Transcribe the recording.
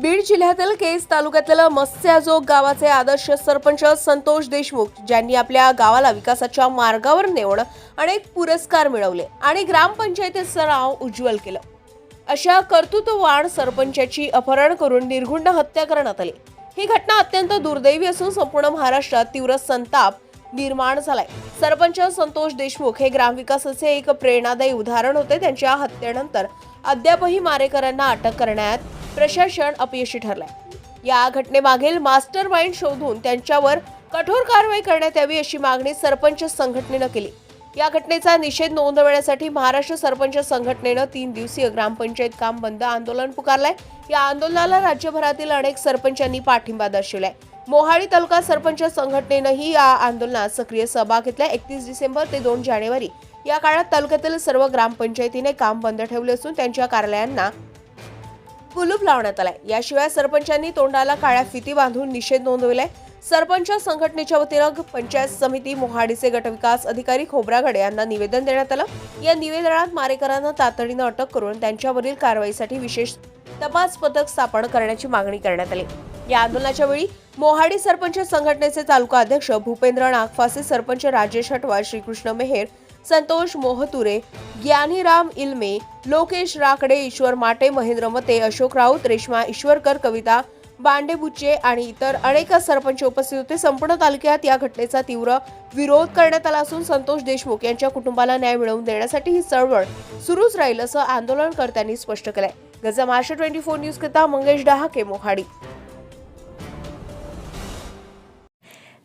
बीड जिल्ह्यातील केज तालुक्यातील मत्स्याजोग गावाचे आदर्श सरपंच संतोष देशमुख ज्यांनी आपल्या गावाला विकासाच्या मार्गावर नेऊन अनेक पुरस्कार मिळवले आणि ग्रामपंचायतीचं नाव उज्ज्वल केलं. अशा कर्तृत्ववान सरपंचाची अपहरण करून निर्गुंड हत्या करण्यात आली. ही घटना अत्यंत दुर्दैवी असून संपूर्ण महाराष्ट्रात तीव्र संताप निर्माण झालाय. सरपंच संतोष देशमुख हे ग्रामविकासाचे एक प्रेरणादायी उदाहरण होते. त्यांच्या हत्येनंतर अद्यापही मारेकरांना अटक करण्यात प्रशासन अपयशी ठरलंय. या घटनेमागील मास्टर माइंड शोधून त्यांच्यावर कठोर कारवाई करण्यात यावी अशी मागणी सरपंच संघटनेनं केली. या घटनेचा निषेध नोंदवण्यासाठी महाराष्ट्र सरपंच संघटनेनं तीन दिवसीय ग्रामपंचायत काम बंद आंदोलन पुकारलंय. या आंदोलनाला राज्यभरातील अनेक सरपंचांनी पाठिंबा दर्शवलाय. मोहाडी तालुका सरपंच संघटनेनंही या आंदोलनात सक्रिय सहभाग घेतलाय. एकतीस डिसेंबर ते दोन जानेवारी या काळात तालुक्यातील सर्व ग्रामपंचायतीने काम बंद ठेवले असून त्यांच्या कार्यालयांना कुलूप लावण्यात आलाय. याशिवाय सरपंचांनी तोंडाला काळ्या फिती बांधून निषेध नोंदविलाय. सरपंच संघटनेच्या वतीनं पंचायत समिती मोहाडीचे गटविकास अधिकारी खोब्रागडे यांना निवेदन देण्यात आलं. या निवेदनात मारेकरांना तातडीनं अटक करून त्यांच्यावरील कारवाईसाठी विशेष तपास पथक स्थापन करण्याची मागणी करण्यात आली. या आंदोलनाच्या वेळी मोहाडी सरपंच संघटनेचे तालुका अध्यक्ष भूपेंद्र नागफासे सरपंच राजेश हटवा श्रीकृष्ण मेहेर संतोष मोहतुरे ज्ञानीराम इल्मे लोकेश राकडे ईश्वर माटे महेंद्र मते अशोक राऊत रेश्मा ईश्वरकर कविता बांडेबुच्चे आणि इतर अनेक सरपंच उपस्थित होते संपूर्ण तालुक्यात या घटनेचा तीव्र विरोध करण्यात आला असून संतोष देशमुख यांच्या कुटुंबाला न्याय मिळवून देण्यासाठी ही चळवळ सुरूच राहील असं आंदोलनकर्त्यांनी स्पष्ट केलंय गजा महाराष्ट्र ट्वेंटी फोर न्यूज करता मंगेश डहाके मोहाडी